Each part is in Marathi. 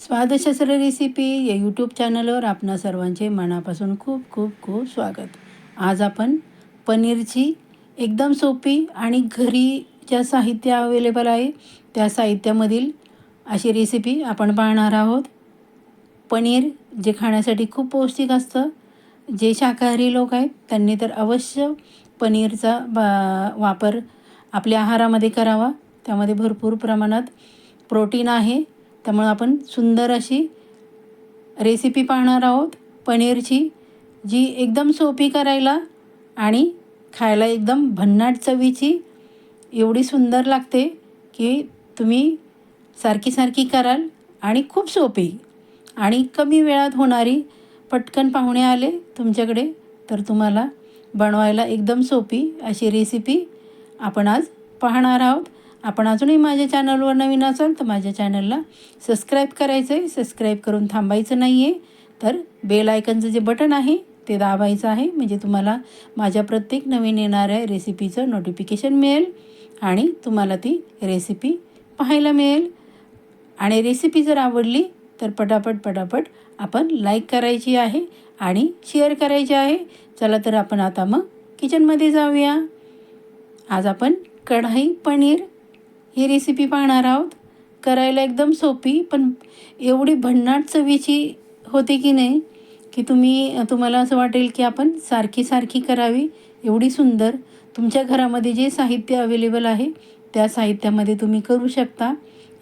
स्वादशास्त्र रेसिपी या यूट्यूब चॅनलवर आपणा सर्वांचे मनापासून खूप खूप खूप स्वागत. आज आपण पनीरची एकदम सोपी आणि घरी ज्या साहित्य अवेलेबल आहे त्या साहित्यामधील अशी रेसिपी आपण पाहणार आहोत. पनीर जे खाण्यासाठी खूप पौष्टिक असतं जे शाकाहारी लोक आहेत त्यांनी तर अवश्य पनीरचा बा वापर आपल्या आहारामध्ये करावा. त्यामध्ये भरपूर प्रमाणात प्रोटीन आहे. त्यामुळं आपण सुंदर अशी रेसिपी पाहणार आहोत. पनीरची जी एकदम सोपी करायला आणि खायला एकदम भन्नाट चवीची एवढी सुंदर लागते की तुम्ही सारखी सारखी कराल आणि खूप सोपी आणि कमी वेळात होणारी पटकन पाहुणे आले तुमच्याकडे तर तुम्हाला बनवायला एकदम सोपी अशी रेसिपी आपण आज पाहणार आहोत. आपण अजूनही माझ्या चॅनलवर नवीन असाल तर माझ्या चॅनलला सबस्क्राईब करायचं आहे. सबस्क्राईब करून थांबायचं नाही आहे तर बेल आयकनचं जे बटन आहे ते दाबायचं आहे. म्हणजे तुम्हाला माझ्या प्रत्येक नवीन येणाऱ्या रेसिपीचं नोटिफिकेशन मिळेल आणि तुम्हाला ती रेसिपी पाहायला मिळेल. आणि रेसिपी जर आवडली तर पटापट पटापट आपण लाईक करायची आहे आणि शेअर करायची आहे. चला तर आपण आता मग किचनमध्ये जाऊया. आज आपण कढाई पनीर ही रेसिपी पाहणार आहोत. करायला एकदम सोपी पण एवढी भन्नाट चवीची होते की नाही की तुम्ही तुम्हाला असं वाटेल की आपण सारखी सारखी करावी एवढी सुंदर. तुमच्या घरामध्ये जे साहित्य अवेलेबल आहे त्या साहित्यामध्ये तुम्ही करू शकता.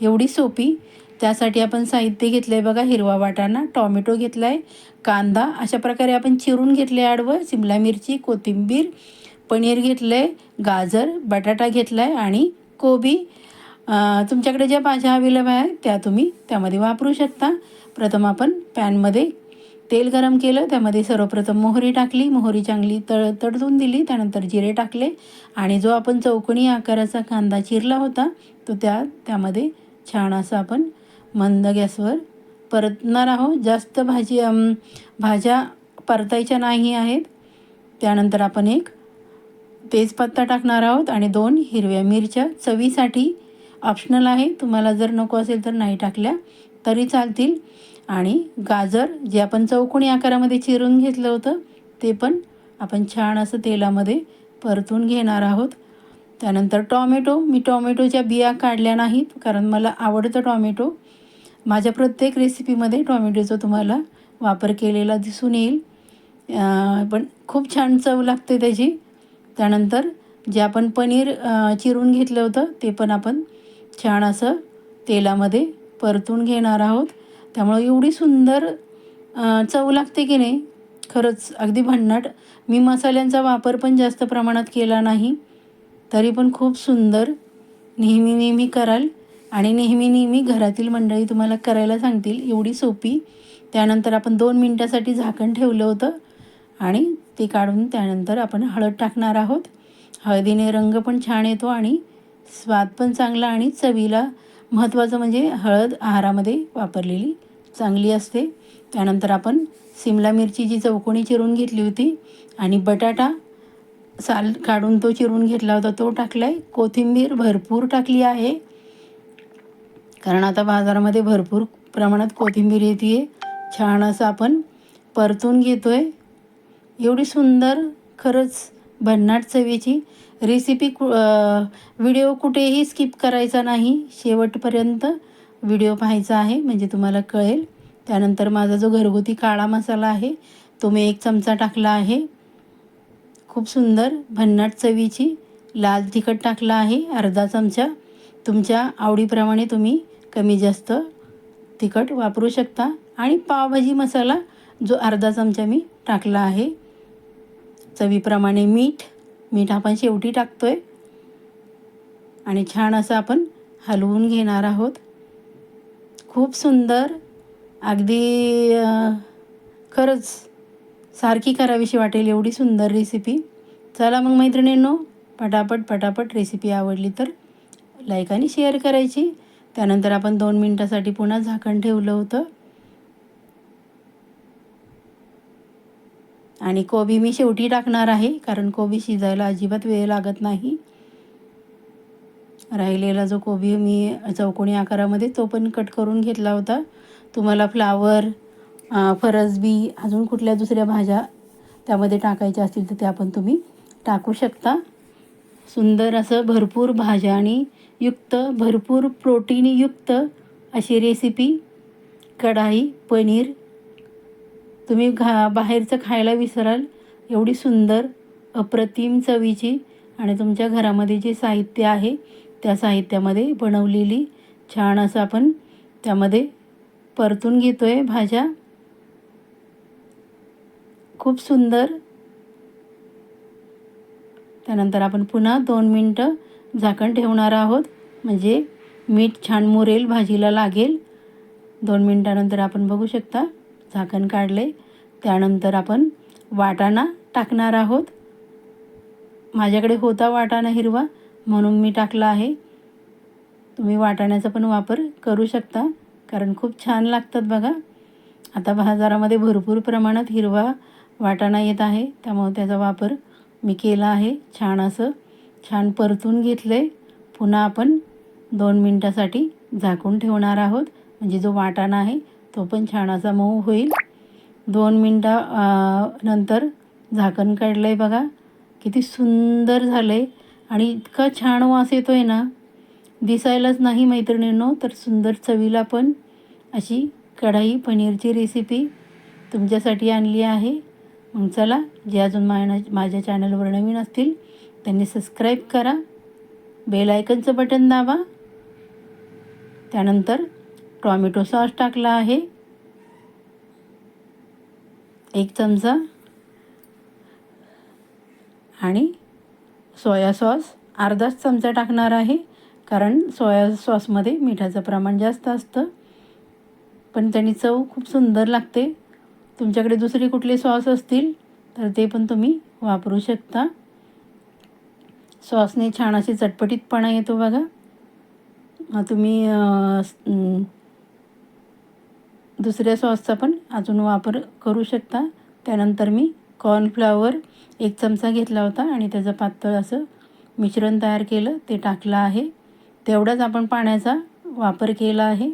एवढी सोपी. त्यासाठी आपण साहित्य घेतलं आहे बघा हिरवा वाटाणा टॉमॅटो घेतला आहे कांदा अशा प्रकारे आपण चिरून घेतले आडवं शिमला मिरची कोथिंबीर पनीर घेतलं आहे गाजर बटाटा घेतला आहे आणि कोबी. तुमच्याकडे ज्या भाज्या अवेलेबल आहेत त्या तुम्ही त्यामध्ये वापरू शकता. प्रथम आपण पॅनमध्ये तेल गरम केलं त्यामध्ये सर्वप्रथम मोहरी टाकली. मोहरी चांगली तळ तडतून दिली त्यानंतर जिरे टाकले. आणि जो आपण चौकोनी आकाराचा कांदा चिरला होता तो त्या त्यामध्ये छान असं आपण मंद गॅसवर परतणार आहोत. जास्त भाजी भाज्या परतायच्या नाही आहेत. त्यानंतर आपण एक तेजपत्ता टाकणार आहोत आणि दोन हिरव्या मिरच्या चवीसाठी ऑप्शनल आहे. तुम्हाला जर नको असेल तर नाही टाकल्या तरी चालतील. आणि गाजर जे आपण चौकोणी आकारामध्ये चिरून घेतलं होतं ते पण आपण छान असं तेलामध्ये परतून घेणार आहोत. त्यानंतर टॉमॅटो मी टॉमॅटोच्या बिया काढल्या नाहीत कारण मला आवडतं टॉमॅटो. माझ्या प्रत्येक रेसिपीमध्ये टॉमॅटोचा तुम्हाला वापर केलेला दिसून येईल. पण खूप छान चव लागते त्याची. त्यानंतर जे आपण पनीर चिरून घेतलं होतं ते पण आपण छान असं तेलामध्ये परतून घेणार आहोत. त्यामुळं एवढी सुंदर चव लागते की नाही? खरंच अगदी भन्नाट. मी मसाल्यांचा वापर पण जास्त प्रमाणात केला नाही तरी पण खूप सुंदर नेहमी नेहमी कराल आणि नेहमी नेहमी घरातील मंडळी तुम्हाला करायला सांगतील एवढी सोपी. त्यानंतर आपण दोन मिनटासाठी झाकण ठेवलं होतं आणि ते काढून त्यानंतर आपण हळद टाकणार आहोत. हळदीने रंग पण छान येतो आणि स्वाद पण चांगला आणि चवीला महत्त्वाचं म्हणजे हळद आहारामध्ये वापरलेली चांगली असते. त्यानंतर आपण सिमला मिरची जी चौकोणी चिरून घेतली होती आणि बटाटा साल काढून तो चिरून घेतला होता तो टाकला आहे कोथिंबीर भरपूर टाकली आहे. कारण आता बाजारामध्ये भरपूर प्रमाणात कोथिंबीर येते छान असं आपण परतून घेतो आहे एवढी सुंदर खरंच भन्नाट चवीची रेसिपी कु व्हिडिओ कुठेही स्किप करायचा नाही. शेवटपर्यंत व्हिडिओ पाहायचा आहे म्हणजे तुम्हाला कळेल. त्यानंतर माझा जो घरगुती काळा मसाला आहे तो मी एक चमचा टाकला आहे. खूप सुंदर भन्नाट चवीची लाल तिखट टाकला आहे अर्धा चमचा. तुमच्या आवडीप्रमाणे तुम्ही कमी जास्त तिखट वापरू शकता. आणि पावभाजी मसाला जो अर्धा चमचा मी टाकला आहे. चवीप्रमाणे मीठ मीठ आपण शेवटी टाकतो आहे आणि छान असं आपण हलवून घेणार आहोत. खूप सुंदर अगदी खरंच सारखी करावीशी वाटेल एवढी सुंदर रेसिपी चला मग मैत्रिणींनो पटापट पटापट रेसिपी आवडली तर लाईक आणि शेअर करायची. त्यानंतर आपण दोन मिनटासाठी पुन्हा झाकण ठेवलं होतं. आणि कोबी मी शेवटी टाकणार आहे कारण कोबी शिजायला अजिबात वेळ लागत नाही. राहिलेला जो कोबी मी चौकोनी आकारामध्ये तो पण कट करून घेतला होता. तुम्हाला फ्लावर फरसबी अजून कुठल्या दुसऱ्या भाज्या त्यामध्ये टाकायच्या असतील तर त्या पण तुम्ही टाकू शकता. सुंदर असं भरपूर भाज्या आणि युक्त भरपूर प्रोटीनयुक्त अशी रेसिपी कढाई पनीर तुम्ही घा बाहेरचं खायला विसराल. एवढी सुंदर अप्रतिम चवीची आणि तुमच्या घरामध्ये जे साहित्य आहे त्या साहित्यामध्ये बनवलेली छान असं आपण त्यामध्ये परतून घेतो आहे भाज्या. खूप सुंदर. त्यानंतर आपण पुन्हा दोन मिनटं झाकण ठेवणार आहोत. म्हणजे मीठ छान मुरेल भाजीला लागेल. दोन मिनटानंतर आपण बघू शकता. झाकण काढले त्यानंतर आपण वाटाणा टाकणार आहोत. माझ्याकडे होता वाटाणा हिरवा म्हणून मी टाकला आहे. तुम्ही वाटाण्याचा पण वापर करू शकता कारण खूप छान लागतात बघा. आता बाजारामध्ये भरपूर प्रमाणात हिरवा वाटाणा येत आहे त्यामुळे त्याचा वापर मी केला आहे. छान असं छान परतून घेतलं आहे पुन्हा आपण दोन मिनटासाठी झाकून ठेवणार आहोत. म्हणजे जो वाटाणा आहे तो पण छान असा मऊ होईल. दोन मिनटा नंतर झाकण काढलं आहे बघा. किती सुंदर झालं आहे आणि इतका छान वास येतो आहे ना. दिसायलाच नाही मैत्रिणींनो तर सुंदर चवीला पण अशी कढाई पनीरची रेसिपी तुमच्यासाठी आणली आहे. मग चला जे अजून मा माझ्या चॅनलवर नवीन असतील त्यांनी सबस्क्राईब करा. बेल आयकनचं बटन दाबा. त्यानंतर टॉमॅटो सॉस टाकला आहे. एक चमचा. आणि सोया सॉस अर्धाच चमचा टाकणार आहे. कारण सोया सॉसमध्ये मिठाचं प्रमाण जास्त असतं. पण त्याने चव खूप सुंदर लागते. तुमच्याकडे दुसरे कुठले सॉस असतील तर ते पण तुम्ही वापरू शकता. सॉसने छान अशी चटपटीतपणा येतो बघा. तुम्ही दुसऱ्या सॉसचा पण अजून वापर करू शकता. त्यानंतर मी कॉर्नफ्लावर एक चमचा घेतला होता आणि त्याचं पातळ असं मिश्रण तयार केलं. ते टाकलं आहे. तेवढाच आपण पाण्याचा वापर केला आहे.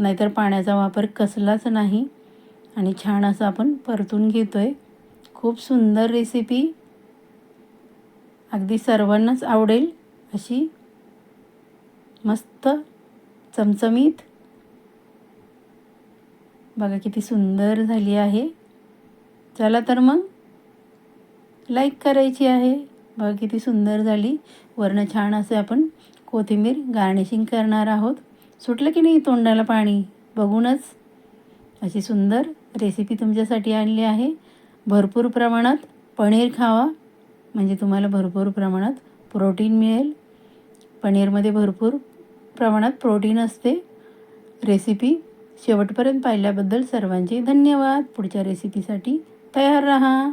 नाहीतर पाण्याचा वापर कसलाच नाही. आणि छान असं आपण परतून घेतो आहे खूप सुंदर रेसिपी अगदी सर्वांनाच आवडेल अशी मस्त चमचमीत बघा किती सुंदर झाली आहे. चला तर मग लाईक करायची आहे. बघा किती सुंदर झाली. वर्ण छान असे आपण कोथिंबीर गार्निशिंग करणार आहोत. सुटलं की नाही तोंडाला पाणी? बघूनच. अशी सुंदर रेसिपी तुमच्यासाठी आणली आहे. भरपूर प्रमाणात पनीर खावा. म्हणजे तुम्हाला भरपूर प्रमाणात प्रोटीन मिळेल. पनीरमध्ये भरपूर प्रमाणात प्रोटीन असते. रेसिपी शेवटपर्यंत पाहिल्याबद्दल सर्वांचे धन्यवाद. पुढच्या रेसिपीसाठी तयार राहा.